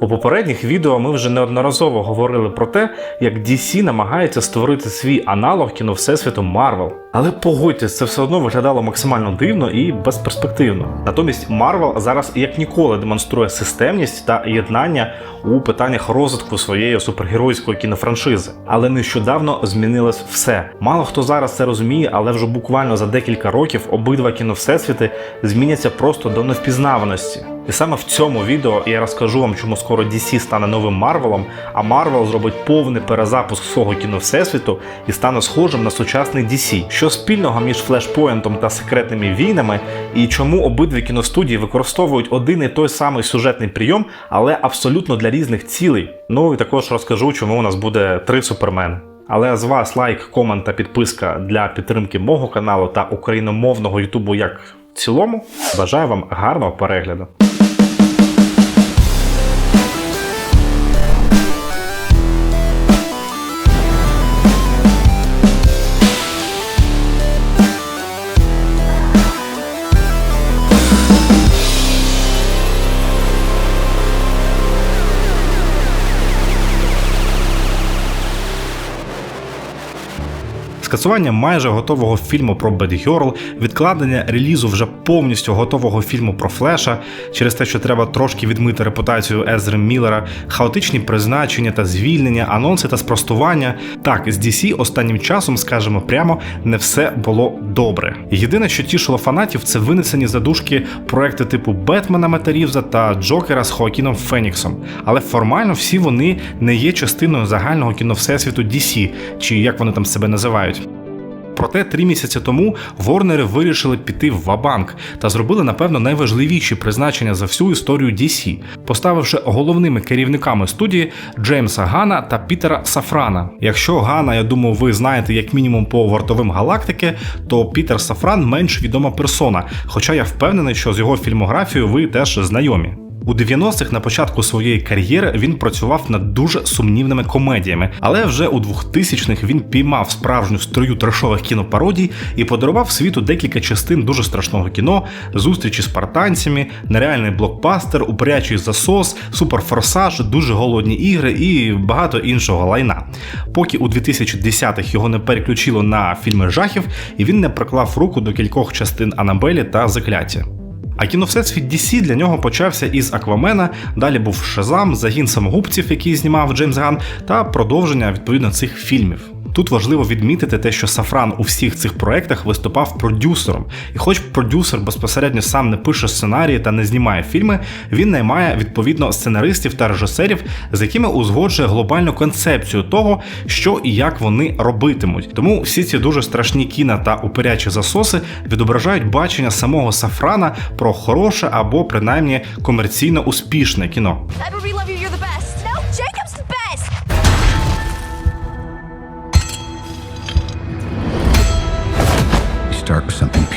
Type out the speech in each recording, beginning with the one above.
У попередніх відео ми вже неодноразово говорили про те, як DC намагається створити свій аналог кіно Всесвіту Марвел. Але погодьтесь, це все одно виглядало максимально дивно і безперспективно. Натомість Марвел зараз як ніколи демонструє системність та єднання у питаннях розвитку своєї супергеройської кінофраншизи. Але нещодавно змінилось все. Мало хто зараз це розуміє, але вже буквально за декілька років обидва кіно Всесвіти зміняться просто до невпізнаваності. І саме в цьому відео я розкажу вам, чому скоро DC стане новим Марвелом, а Марвел зробить повний перезапуск свого кіно Всесвіту і стане схожим на сучасний DC. Що спільного між флешпоінтом та секретними війнами, і чому обидві кіностудії використовують один і той самий сюжетний прийом, але абсолютно для різних цілей. Ну і також розкажу, чому у нас буде три супермени. Але з вас лайк, комент та підписка для підтримки мого каналу та україномовного Ютубу як в цілому. Бажаю вам гарного перегляду. Скасування майже готового фільму про Бетгерл, відкладення релізу вже повністю готового фільму про Флеша через те, що треба трошки відмити репутацію Езри Міллера, хаотичні призначення та звільнення, анонси та спростування. Так, з DC останнім часом, скажемо прямо, не все було добре. Єдине, що тішило фанатів, це винесені задушки проекти типу Бетмена Мета Рівза та Джокера з Хоакіном Феніксом. Але формально всі вони не є частиною загального кіно Всесвіту DC, чи як вони там себе називають. Проте три місяці тому Ворнери вирішили піти в Вабанк та зробили, напевно, найважливіші призначення за всю історію DC, поставивши головними керівниками студії Джеймса Гана та Пітера Сафрана. Якщо Гана, я думаю, ви знаєте як мінімум по вартовим галактики, то Пітер Сафран менш відома персона, хоча я впевнений, що з його фільмографією ви теж знайомі. У 90-х на початку своєї кар'єри він працював над дуже сумнівними комедіями, але вже у 2000-х він піймав справжню струю трешових кінопародій і подарував світу декілька частин дуже страшного кіно, зустрічі з партанцями, нереальний блокбастер, упрячий засос, суперфорсаж, дуже голодні ігри і багато іншого лайна. Поки у 2010-х його не переключило на фільми жахів, і він не приклав руку до кількох частин Анабелі та Закляття. А кіно Всесвіт DC для нього почався із Аквамена, далі був Шазам, загін самогубців, який знімав Джеймс Ган, та продовження відповідно цих фільмів. Тут важливо відмітити те, що Сафран у всіх цих проектах виступав продюсером, і хоч продюсер безпосередньо сам не пише сценарії та не знімає фільми, він наймає відповідно сценаристів та режисерів, з якими узгоджує глобальну концепцію того, що і як вони робитимуть. Тому всі ці дуже страшні кіна та упирячі засоси відображають бачення самого Сафрана про хороше або принаймні комерційно успішне кіно.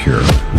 With.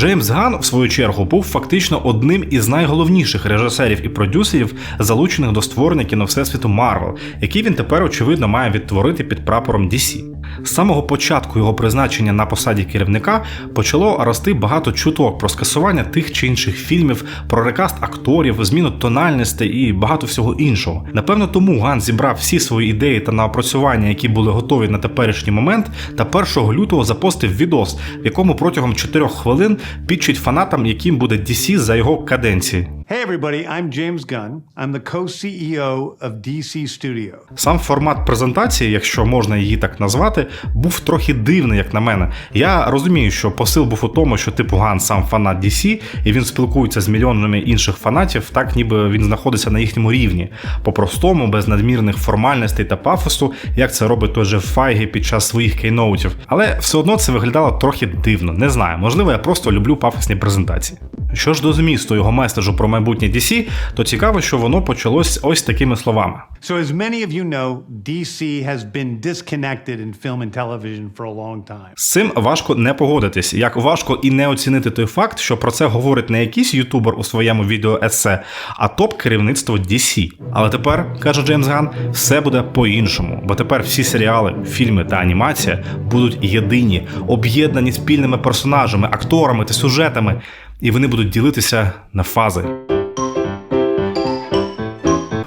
Джеймс Ган, в свою чергу, був фактично одним із найголовніших режисерів і продюсерів, залучених до створення кіно Всесвіту Марвел, який він тепер, очевидно, має відтворити під прапором DC. З самого початку його призначення на посаді керівника почало рости багато чуток про скасування тих чи інших фільмів, про рекаст акторів, зміну тональностей і багато всього іншого. Напевно, тому Ган зібрав всі свої ідеї та наопрацювання, які були готові на теперішній момент, та 1 лютого запостив відос, в якому протягом 4 хвилин підчить фанатам, яким буде DC за його каденції. Hey, everybody, I'm James Gunn. I'm the co CEO of DC Studio. Сам формат презентації, якщо можна її так назвати, був трохи дивний, як на мене. Я розумію, що посил був у тому, що типу Ган сам фанат DC, і він спілкується з мільйонами інших фанатів, так ніби він знаходиться на їхньому рівні, по-простому, без надмірних формальностей та пафосу, як це робить той же Файгі під час своїх кейноутів. Але все одно це виглядало трохи дивно. Не знаю, можливо, я просто люблю пафосні презентації. Що ж до змісту його меседжу про майбутнє DC, то цікаво, що воно почалось ось такими словами. So, as many of you know, DC has been disconnected in film and television for a long time. З цим важко не погодитись, як важко і не оцінити той факт, що про це говорить не якийсь ютубер у своєму відео есе, а топ керівництво DC. Але тепер, каже Джеймс Ган, все буде по-іншому, бо тепер всі серіали, фільми та анімація будуть єдині, об'єднані спільними персонажами, акторами та сюжетами. і вони будуть ділитися на фази.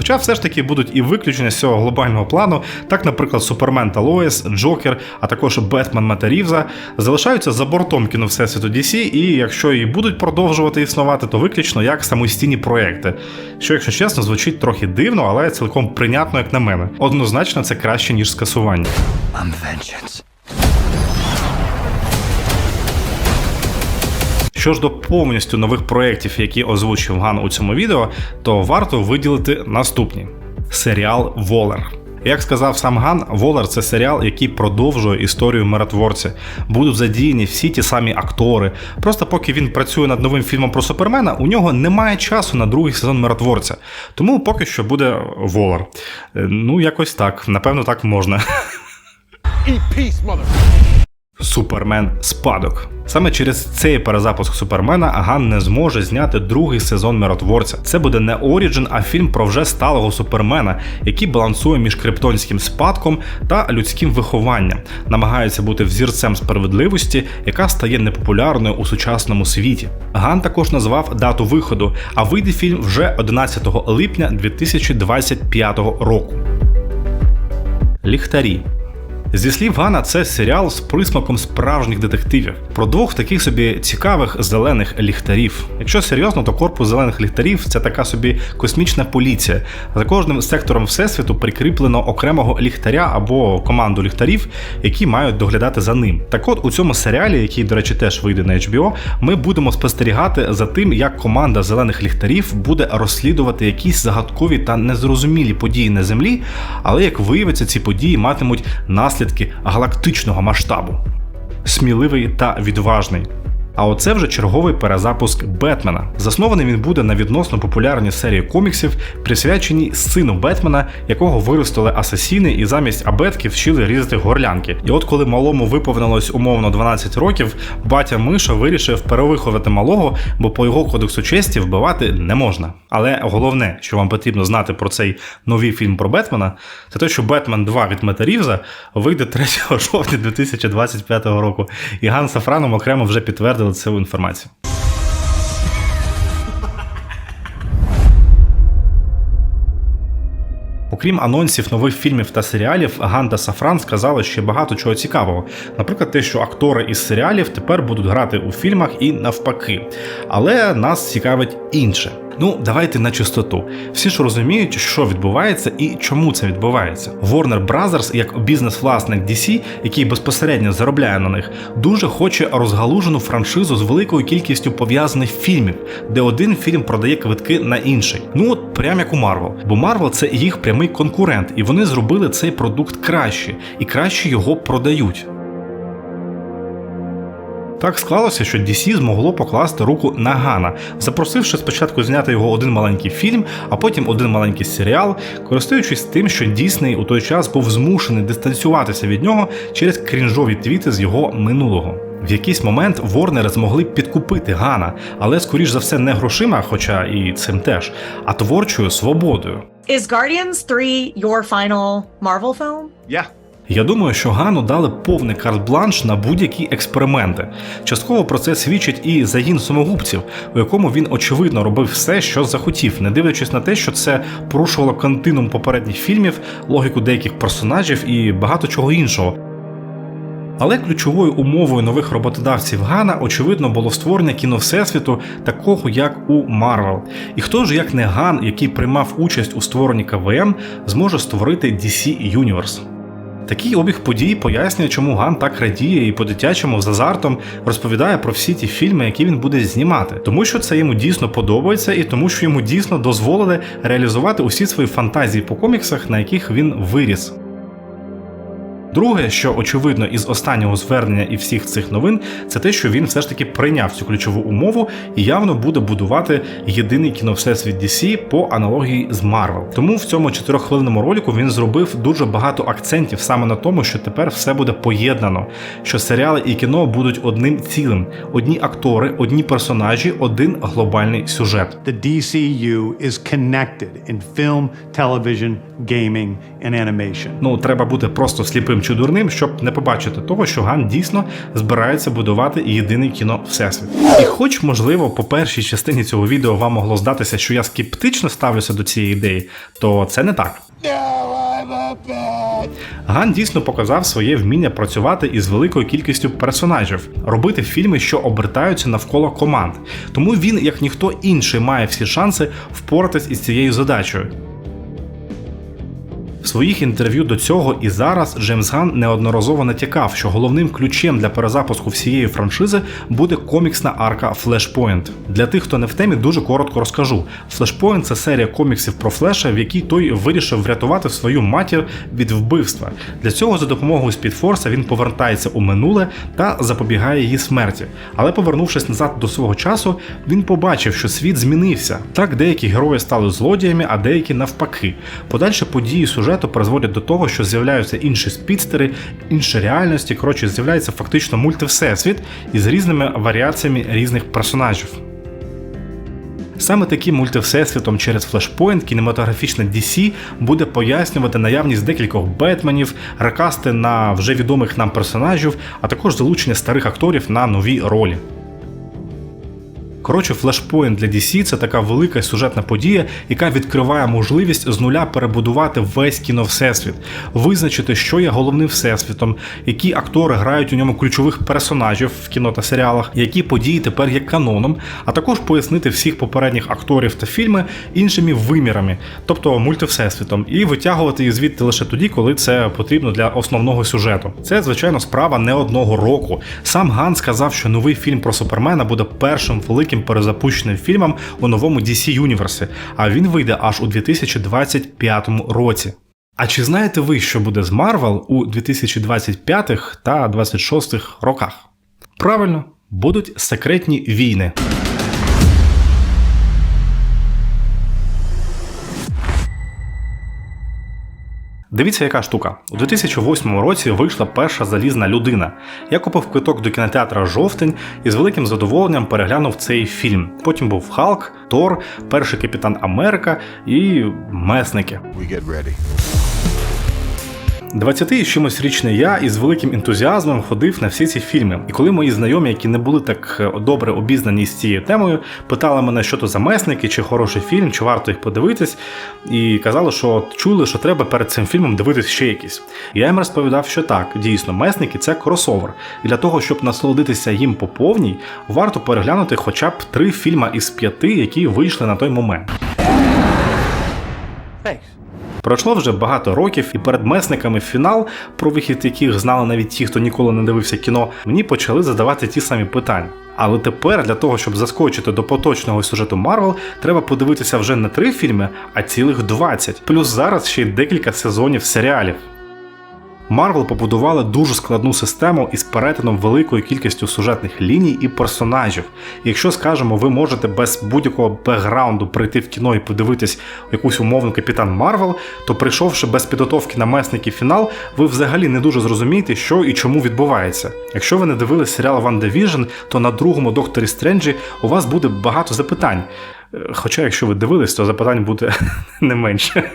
Хоча все ж таки будуть і виключення з цього глобального плану, так, наприклад, Супермен та Лоїс, Джокер, а також Бетмен Мета залишаються за бортом кіно Всесвіту DC, і якщо і будуть продовжувати існувати, то виключно як самостійні проекти. Що, якщо чесно, звучить трохи дивно, але цілком прийнятно, як на мене. Однозначно, це краще ніж скасування. I'm vengeance. Що ж до повністю нових проєктів, які озвучив Ган у цьому відео, то варто виділити наступні: серіал Волер. Як сказав сам Ган, Волер це серіал, який продовжує історію миротворця. Будуть задіяні всі ті самі актори. Просто поки він працює над новим фільмом про Супермена, у нього немає часу на другий сезон миротворця. Тому поки що буде Волер. Е, Ну, якось так. Напевно, так можна. Супермен Спадок. Саме через цей перезапуск Супермена Ган не зможе зняти другий сезон миротворця. Це буде не Оріджин, а фільм про вже сталого супермена, який балансує між криптонським спадком та людським вихованням, намагається бути взірцем справедливості, яка стає непопулярною у сучасному світі. Ган також назвав дату виходу, а вийде фільм вже 11 липня 2025 року. Ліхтарі. Зі слів Гана, це серіал з присмаком справжніх детективів про двох таких собі цікавих зелених ліхтарів. Якщо серйозно, то корпус зелених ліхтарів це така собі космічна поліція. За кожним сектором всесвіту прикріплено окремого ліхтаря або команду ліхтарів, які мають доглядати за ним. Так от у цьому серіалі, який, до речі, теж вийде на HBO, ми будемо спостерігати за тим, як команда зелених ліхтарів буде розслідувати якісь загадкові та незрозумілі події на землі, але як виявиться, ці події матимуть наслідки галактичного масштабу. Сміливий та відважний. А оце вже черговий перезапуск Бетмена. Заснований він буде на відносно популярній серії коміксів, присвяченій сину Бетмена, якого виростили асасіни і замість абетки вчили різати горлянки. І от коли малому виповнилось умовно 12 років, батя Миша вирішив перевиховати малого, бо по його кодексу честі вбивати не можна. Але головне, що вам потрібно знати про цей новий фільм про Бетмена, це те, що Бетмен 2 від Мета Рівза вийде 3 жовтня 2025 року. І Ган Сафраном окремо вже підтвердили цю інформацію. Окрім анонсів нових фільмів та серіалів, Ганда Сафран сказала ще багато чого цікавого. Наприклад, те, що актори із серіалів тепер будуть грати у фільмах і навпаки. Але нас цікавить інше. Ну, давайте на чистоту. Всі ж розуміють, що відбувається і чому це відбувається. Warner Brothers, як бізнес-власник DC, який безпосередньо заробляє на них, дуже хоче розгалужену франшизу з великою кількістю пов'язаних фільмів, де один фільм продає квитки на інший. Ну от прям як у Marvel. Бо Marvel це їх прямий конкурент, і вони зробили цей продукт краще і краще його продають. Так склалося, що DC змогло покласти руку на Гана, запросивши спочатку зняти його один маленький фільм, а потім один маленький серіал, користуючись тим, що Дісней у той час був змушений дистанціюватися від нього через крінжові твіти з його минулого. В якийсь момент Ворнери змогли підкупити Гана, але скоріш за все не грошима, хоча і цим теж, а творчою свободою. Is Guardians 3 your final Marvel film? Yeah. Я думаю, що Гану дали повний карт-бланш на будь-які експерименти. Частково про це свідчить і загін самогубців, у якому він очевидно робив все, що захотів, не дивлячись на те, що це порушувало континуум попередніх фільмів, логіку деяких персонажів і багато чого іншого. Але ключовою умовою нових роботодавців Гана, очевидно, було створення кіно всесвіту такого, як у Марвел. І хто ж, як не Ган, який приймав участь у створенні КВМ, зможе створити DC Universe? Такий обіг подій пояснює, чому Ган так радіє і по-дитячому з азартом розповідає про всі ті фільми, які він буде знімати, тому що це йому дійсно подобається, і тому, що йому дійсно дозволили реалізувати усі свої фантазії по коміксах, на яких він виріс. Друге, що очевидно із останнього звернення і всіх цих новин, це те, що він все ж таки прийняв цю ключову умову і явно буде будувати єдиний кіновсесвіт DC по аналогії з Marvel. Тому в цьому чотирьоххвилинному ролику він зробив дуже багато акцентів саме на тому, що тепер все буде поєднано, що серіали і кіно будуть одним цілим: одні актори, одні персонажі, один глобальний сюжет. The DCU is connected in film, television, gaming, and animation. Ну, треба бути просто сліпим чи дурним, щоб не побачити того, що Ган дійсно збирається будувати єдиний кіно всесвіт. І хоч, можливо, по першій частині цього відео вам могло здатися, що я скептично ставлюся до цієї ідеї, то це не так. Ган дійсно показав своє вміння працювати із великою кількістю персонажів, робити фільми, що обертаються навколо команд. Тому він, як ніхто інший, має всі шанси впоратись із цією задачею. В своїх інтерв'ю до цього і зараз Джеймс Ган неодноразово натякав, що головним ключем для перезапуску всієї франшизи буде коміксна арка Flashpoint. Для тих, хто не в темі, дуже коротко розкажу. Flashpoint – це серія коміксів про Флеша, в якій той вирішив врятувати свою матір від вбивства. Для цього за допомогою Спідфорса він повертається у минуле та запобігає її смерті. Але повернувшись назад до свого часу, він побачив, що світ змінився. Так деякі герої стали злодіями, а деякі навпаки. Подальші події сюжету призводять до того, що з'являються інші спідстери, інші реальності. Коротше, з'являється фактично мультивсесвіт із різними варіаціями різних персонажів. Саме таким мультивсесвітом через Flashpoint кінематографічна DC буде пояснювати наявність декількох Бетменів, рекасти на вже відомих нам персонажів, а також залучення старих акторів на нові ролі. Коротше, Flashpoint для DC це така велика сюжетна подія, яка відкриває можливість з нуля перебудувати весь кіновсесвіт, визначити, що є головним всесвітом, які актори грають у ньому ключових персонажів в кіно та серіалах, які події тепер є каноном, а також пояснити всіх попередніх акторів та фільми іншими вимірами, тобто мультивсесвітом, і витягувати їх звідти лише тоді, коли це потрібно для основного сюжету. Це, звичайно, справа не одного року. Сам Ган сказав, що новий фільм про Супермена буде першим великим перезапущеним фільмом у новому DC Universe, а він вийде аж у 2025 році. А чи знаєте ви, що буде з Марвел у 2025 та 2026 роках? Правильно, будуть секретні війни. Дивіться, яка штука. У 2008 році вийшла перша залізна людина. Я купив квиток до кінотеатра жовтень і з великим задоволенням переглянув цей фільм. Потім був Халк, Тор, перший капітан Америка і месники. We get ready. 20 і чимось річний я із великим ентузіазмом ходив на всі ці фільми. І коли мої знайомі, які не були так е, добре обізнані з цією темою, питали мене, що то за месники, чи хороший фільм, чи варто їх подивитись, і казали, що чули, що треба перед цим фільмом дивитись ще якийсь. Я їм розповідав, що так, дійсно, месники це кросовер. І для того, щоб насолодитися їм по повній, варто переглянути хоча б три фільма із п'яти, які вийшли на той момент. Пройшло вже багато років, і перед месниками фінал, про вихід яких знали навіть ті, хто ніколи не дивився кіно, мені почали задавати ті самі питання. Але тепер для того, щоб заскочити до поточного сюжету Марвел, треба подивитися вже не три фільми, а цілих 20. Плюс зараз ще й декілька сезонів серіалів. Марвел побудували дуже складну систему із перетином великою кількістю сюжетних ліній і персонажів. Якщо скажемо, ви можете без будь-якого бекграунду прийти в кіно і подивитись якусь умовну капітан Марвел, то прийшовши без підготовки на месники фінал, ви взагалі не дуже зрозумієте, що і чому відбувається. Якщо ви не дивились серіал Ван Division, то на другому докторі Стренджі у вас буде багато запитань. Е, Хоча, якщо ви дивились, то запитань буде не менше.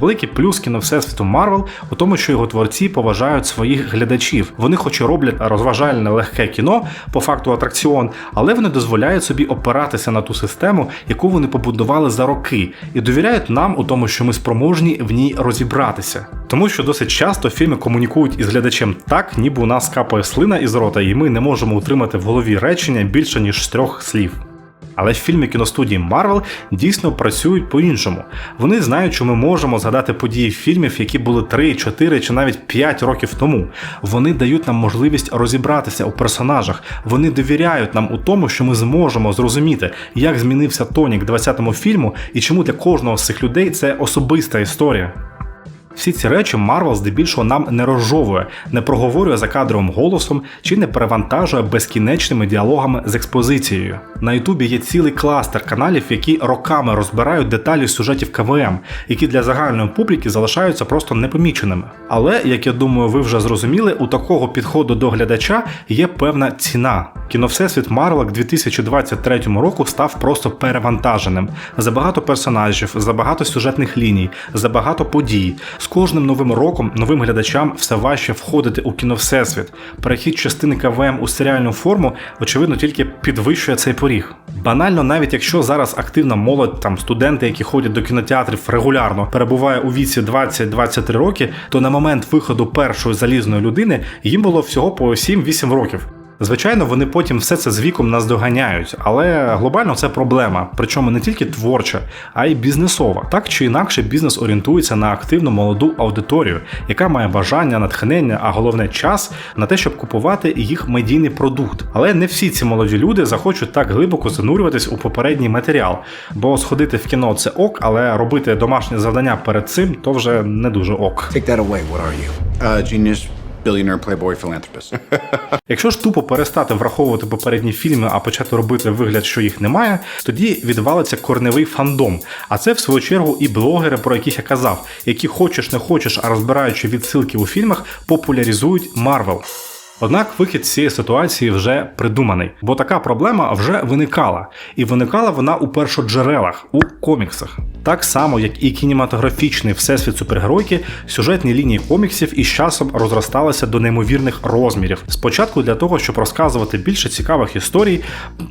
Великий плюс кіно всесвіту Марвел у тому, що його творці поважають своїх глядачів. Вони хоч і роблять розважальне легке кіно, по факту атракціон, але вони дозволяють собі опиратися на ту систему, яку вони побудували за роки, і довіряють нам у тому, що ми спроможні в ній розібратися. Тому що досить часто фільми комунікують із глядачем так, ніби у нас капає слина із рота, і ми не можемо утримати в голові речення більше ніж трьох слів. Але фільми кіностудії Marvel дійсно працюють по-іншому. Вони знають, що ми можемо згадати події фільмів, які були 3, 4 чи навіть 5 років тому. Вони дають нам можливість розібратися у персонажах. Вони довіряють нам у тому, що ми зможемо зрозуміти, як змінився тонік 20-му фільму і чому для кожного з цих людей це особиста історія. Всі ці речі Марвел здебільшого нам не розжовує, не проговорює за кадровим голосом чи не перевантажує безкінечними діалогами з експозицією. На Ютубі є цілий кластер каналів, які роками розбирають деталі сюжетів КВМ, які для загальної публіки залишаються просто непоміченими. Але, як я думаю, ви вже зрозуміли, у такого підходу до глядача є певна ціна. Кіновсесвіт Марвел к 2023 року став просто перевантаженим. Забагато персонажів, забагато сюжетних ліній, забагато подій. З кожним новим роком новим глядачам все важче входити у кіно всесвіт. Перехід частини КВМ у серіальну форму, очевидно, тільки підвищує цей поріг. Банально, навіть якщо зараз активна молодь, там студенти, які ходять до кінотеатрів регулярно, перебуває у віці 20-23 роки, то на момент виходу першої залізної людини їм було всього по 7-8 років. Звичайно, вони потім все це з віком наздоганяють, але глобально це проблема, причому не тільки творча, а й бізнесова. Так чи інакше, бізнес орієнтується на активну молоду аудиторію, яка має бажання, натхнення, а головне час на те, щоб купувати їх медійний продукт. Але не всі ці молоді люди захочуть так глибоко занурюватись у попередній матеріал, бо сходити в кіно це ок, але робити домашнє завдання перед цим то вже не дуже ок. Take that away. What are you? Uh, genius, billionaire, playboy, philanthropist. Якщо ж тупо перестати враховувати попередні фільми, а почати робити вигляд, що їх немає, тоді відвалиться корневий фандом. А це в свою чергу і блогери, про яких я казав, які хочеш не хочеш, а розбираючи відсилки у фільмах, популяризують Марвел. Однак вихід з цієї ситуації вже придуманий, бо така проблема вже виникала, і виникала вона у першоджерелах у коміксах. Так само, як і кінематографічний всесвіт супергеройки, сюжетні лінії коміксів із часом розросталися до неймовірних розмірів. Спочатку для того, щоб розказувати більше цікавих історій,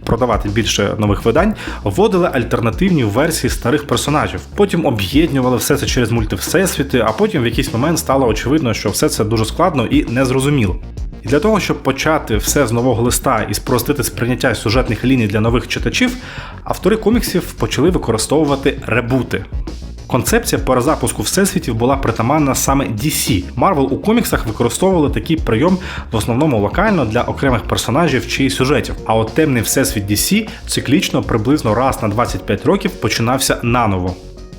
продавати більше нових видань, вводили альтернативні версії старих персонажів. Потім об'єднували все це через мультивсесвіти, а потім в якийсь момент стало очевидно, що все це дуже складно і незрозуміло. І для того, щоб почати все з нового листа і спростити сприйняття сюжетних ліній для нових читачів, автори коміксів почали використовувати ребути. Концепція перезапуску всесвітів була притаманна саме DC. Marvel у коміксах використовували такий прийом в основному локально для окремих персонажів чи сюжетів. А от темний всесвіт DC циклічно приблизно раз на 25 років починався наново.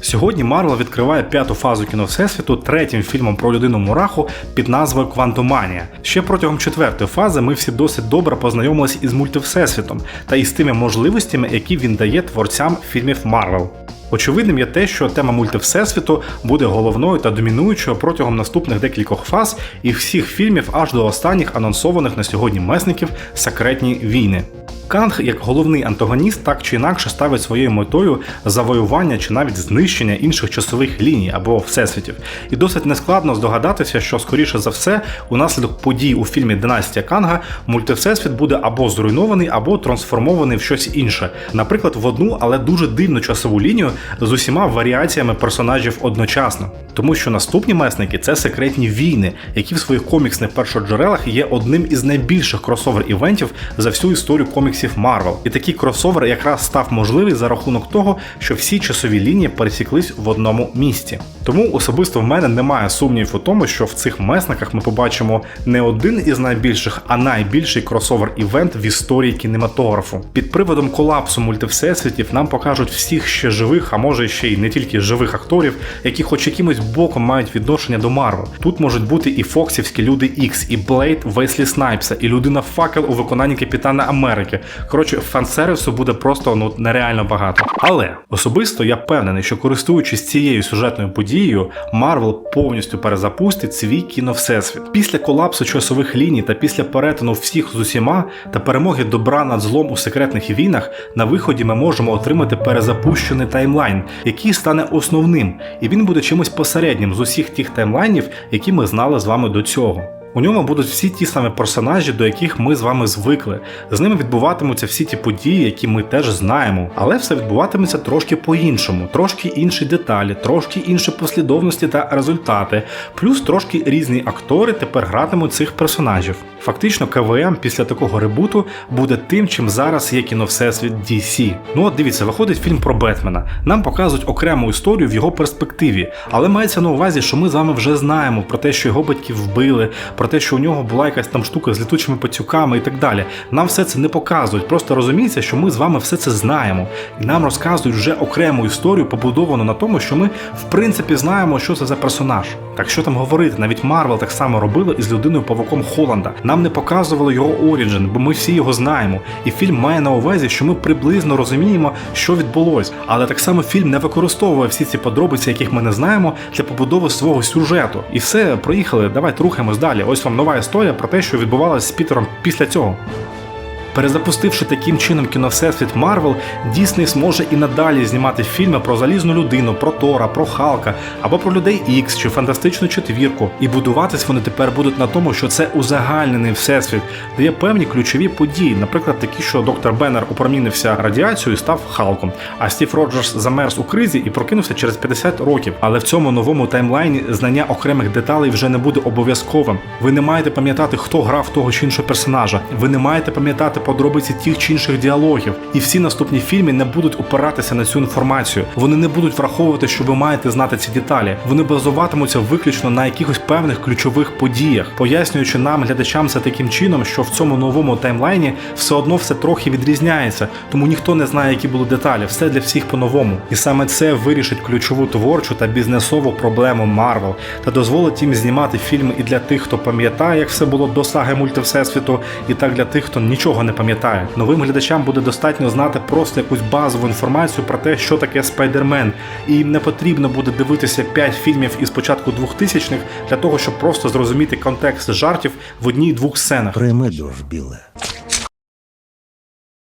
Сьогодні Марвел відкриває п'яту фазу кіно Всесвіту третім фільмом про людину Мураху під назвою Квантоманія. Ще протягом четвертої фази ми всі досить добре познайомилися із мультивсесвітом та із тими можливостями, які він дає творцям фільмів Марвел. Очевидним є те, що тема мультивсесвіту буде головною та домінуючою протягом наступних декількох фаз і всіх фільмів аж до останніх анонсованих на сьогодні месників секретні війни. Канг, як головний антагоніст, так чи інакше ставить своєю метою завоювання чи навіть знищення інших часових ліній або всесвітів. І досить нескладно здогадатися, що скоріше за все, унаслідок подій у фільмі Династія Канга мультивсесвіт буде або зруйнований, або трансформований в щось інше, наприклад, в одну, але дуже дивну часову лінію з усіма варіаціями персонажів одночасно. Тому що наступні месники це секретні війни, які в своїх коміксних першоджерелах є одним із найбільших кросовер-івентів за всю історію коміксів Марвел. І такий кросовер якраз став можливий за рахунок того, що всі часові лінії пересіклись в одному місці. Тому особисто в мене немає сумнівів у тому, що в цих месниках ми побачимо не один із найбільших, а найбільший кросовер-івент в історії кінематографу. Під приводом колапсу мультивсесвітів нам покажуть всіх ще живих, а може ще й не тільки живих акторів, які хоч якимось боком мають відношення до Марвел. Тут можуть бути і Фоксівські люди Ікс, і Блейд Веслі Снайпса, і людина Факел у виконанні Капітана Америки. Коротше, фан-сервісу буде просто ну нереально багато. Але особисто я впевнений, що користуючись цією сюжетною подією, Марвел повністю перезапустить свій кіновсесвіт. Після колапсу часових ліній та після перетину всіх з усіма та перемоги добра над злом у секретних війнах на виході ми можемо отримати перезапущений таймлайн, який стане основним, і він буде чимось посереднім з усіх тих таймлайнів, які ми знали з вами до цього. У ньому будуть всі ті самі персонажі, до яких ми з вами звикли. З ними відбуватимуться всі ті події, які ми теж знаємо, але все відбуватиметься трошки по-іншому, трошки інші деталі, трошки інші послідовності та результати, плюс трошки різні актори тепер гратимуть цих персонажів. Фактично, КВМ після такого ребуту буде тим, чим зараз є кіно Всесвіт DC. Ну от дивіться, виходить фільм про Бетмена. Нам показують окрему історію в його перспективі, але мається на увазі, що ми з вами вже знаємо про те, що його батьків вбили, про те, що у нього була якась там штука з літучими пацюками і так далі. Нам все це не показують. Просто розуміється, що ми з вами все це знаємо, і нам розказують вже окрему історію, побудовану на тому, що ми в принципі знаємо, що це за персонаж. Так що там говорити, навіть Марвел так само робили із людиною павуком Холланда. Нам не показували його оріджин, бо ми всі його знаємо. І фільм має на увазі, що ми приблизно розуміємо, що відбулось. Але так само фільм не використовує всі ці подробиці, яких ми не знаємо, для побудови свого сюжету. І все, проїхали. Давайте рухаємось далі. Вам нова історія про те, що відбувалося з Пітером після цього. Перезапустивши таким чином кіновсесвіт Марвел, Дісней зможе і надалі знімати фільми про залізну людину, про Тора, про Халка або про людей Ікс чи фантастичну четвірку. І будуватись вони тепер будуть на тому, що це узагальнений всесвіт, де є певні ключові події, наприклад, такі, що доктор Беннер опромінився радіацією і став Халком, а Стів Роджерс замерз у кризі і прокинувся через 50 років. Але в цьому новому таймлайні знання окремих деталей вже не буде обов'язковим. Ви не маєте пам'ятати, хто грав того чи іншого персонажа. Ви не маєте пам'ятати подробиці тих чи інших діалогів. І всі наступні фільми не будуть опиратися на цю інформацію. Вони не будуть враховувати, що ви маєте знати ці деталі. Вони базуватимуться виключно на якихось певних ключових подіях, пояснюючи нам, глядачам, це таким чином, що в цьому новому таймлайні все одно все трохи відрізняється, тому ніхто не знає, які були деталі. Все для всіх по-новому. І саме це вирішить ключову творчу та бізнесову проблему Марвел та дозволить їм знімати фільми і для тих, хто пам'ятає, як все було до саги мультивсесвіту, і так для тих, хто нічого не пам'ятає. Новим глядачам буде достатньо знати просто якусь базову інформацію про те, що таке спайдермен, і їм не потрібно буде дивитися 5 фільмів із початку 2000-х для того, щоб просто зрозуміти контекст жартів в одній-двох сценах. Прийми біле.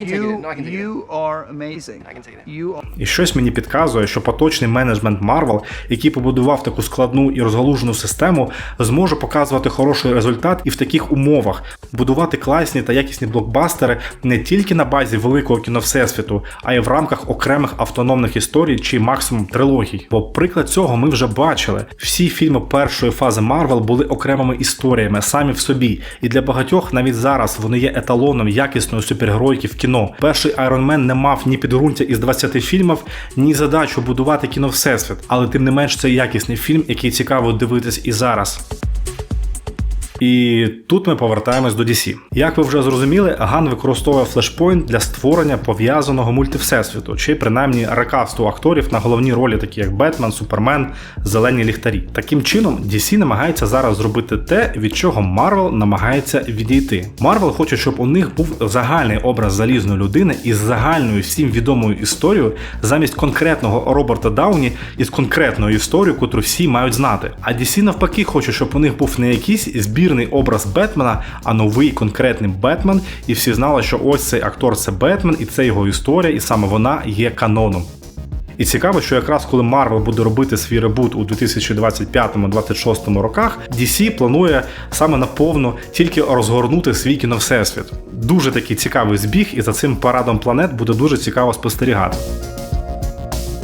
You, you are amazing. You are. І щось мені підказує, що поточний менеджмент Marvel, який побудував таку складну і розгалужену систему, зможе показувати хороший результат і в таких умовах, будувати класні та якісні блокбастери не тільки на базі великого кіновсесвіту, а й в рамках окремих автономних історій чи максимум трилогій. Бо приклад цього ми вже бачили. Всі фільми першої фази Marvel були окремими історіями самі в собі, і для багатьох навіть зараз вони є еталоном якісної супергеройки в кіно. Перший Iron Man не мав ні підґрунтя із 20 фільмів, ні задачу будувати кіно всесвіт, але тим не менш це якісний фільм, який цікаво дивитись і зараз. І тут ми повертаємось до DC. Як ви вже зрозуміли, Ган використовує флешпойнт для створення пов'язаного мультивсесвіту, чи принаймні рекасту акторів на головні ролі, такі як Бетмен, Супермен, Зелені ліхтарі. Таким чином, DC намагається зараз зробити те, від чого Марвел намагається відійти. Марвел хоче, щоб у них був загальний образ залізної людини із загальною всім відомою історією, замість конкретного Роберта Дауні із конкретною історією, котру всі мають знати. А DC навпаки хоче, щоб у них був не якийсь збірний образ Бетмена, а новий конкретний Бетмен, і всі знали, що ось цей актор це Бетмен, і це його історія, і саме вона є каноном. І цікаво, що якраз коли Marvel буде робити свій ребут у 2025-2026 роках, DC планує саме наповно тільки розгорнути свій кіновсесвіт. Дуже такий цікавий збіг, і за цим парадом планет буде дуже цікаво спостерігати.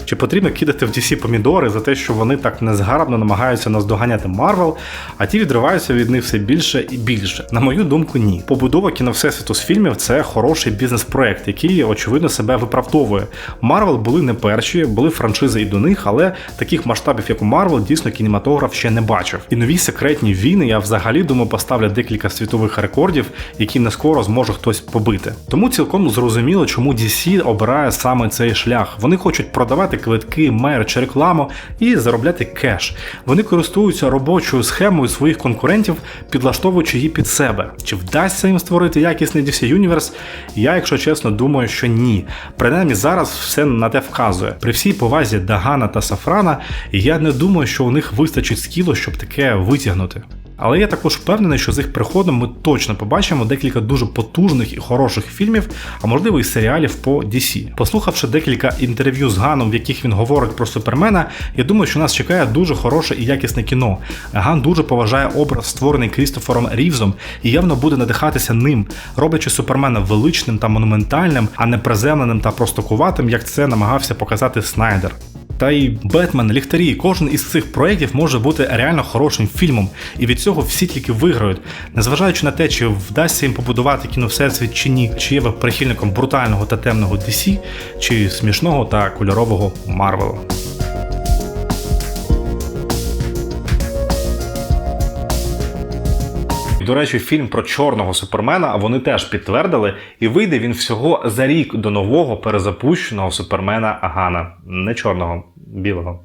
Чи потрібно кидати в DC помідори за те, що вони так незгарно намагаються наздоганяти Марвел, а ті відриваються від них все більше і більше? На мою думку, ні. Побудова кіновсесвіту з фільмів це хороший бізнес-проект, який очевидно себе виправдовує. Марвел були не перші, були франшизи і до них, але таких масштабів, як у Марвел, дійсно кінематограф ще не бачив. І нові секретні війни я взагалі думаю поставлять декілька світових рекордів, які не скоро зможе хтось побити. Тому цілком зрозуміло, чому DC обирає саме цей шлях. Вони хочуть продавати квитки, мерч, рекламу і заробляти кеш. Вони користуються робочою схемою своїх конкурентів, підлаштовуючи її під себе. Чи вдасться їм створити якісний DC Universe? Я, якщо чесно, думаю, що ні. Принаймні зараз все на те вказує. При всій повазі Дагана та Сафрана, я не думаю, що у них вистачить скілу, щоб таке витягнути. Але я також впевнений, що з їх приходом ми точно побачимо декілька дуже потужних і хороших фільмів, а можливо і серіалів по DC. Послухавши декілька інтерв'ю з Ганом, в яких він говорить про Супермена, я думаю, що нас чекає дуже хороше і якісне кіно. Ган дуже поважає образ, створений Крістофером Рівзом, і явно буде надихатися ним, роблячи Супермена величним та монументальним, а не приземленим та простокуватим, як це намагався показати Снайдер. Та й Бетмен, ліхтарі, кожен із цих проєктів може бути реально хорошим фільмом, і від цього всі тільки виграють, незважаючи на те, чи вдасться їм побудувати кіно всесвіт чи ні, чи є ви прихильником брутального та темного DC, чи смішного та кольорового Марвелу. До речі, фільм про чорного супермена вони теж підтвердили, і вийде він всього за рік до нового перезапущеного супермена Агана, не чорного, білого.